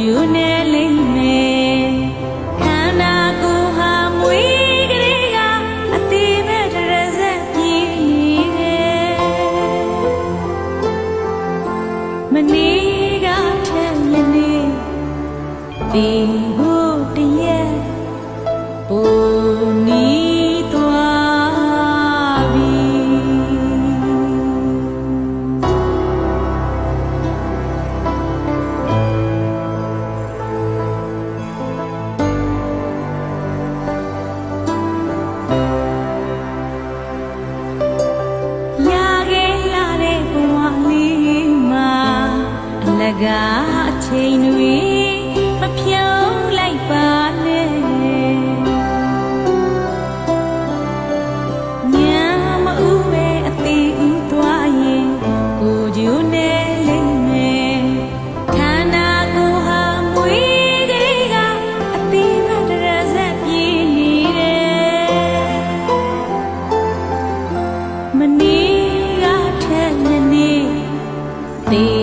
ကျူနေလိမ့်မယ်ခန္ဓာကိုယ်ဟာမွေးကလေးကအသေးပဲတရစက်ပြေးနေတယ်မနေ့ကထက်ယနေ့ဒီ the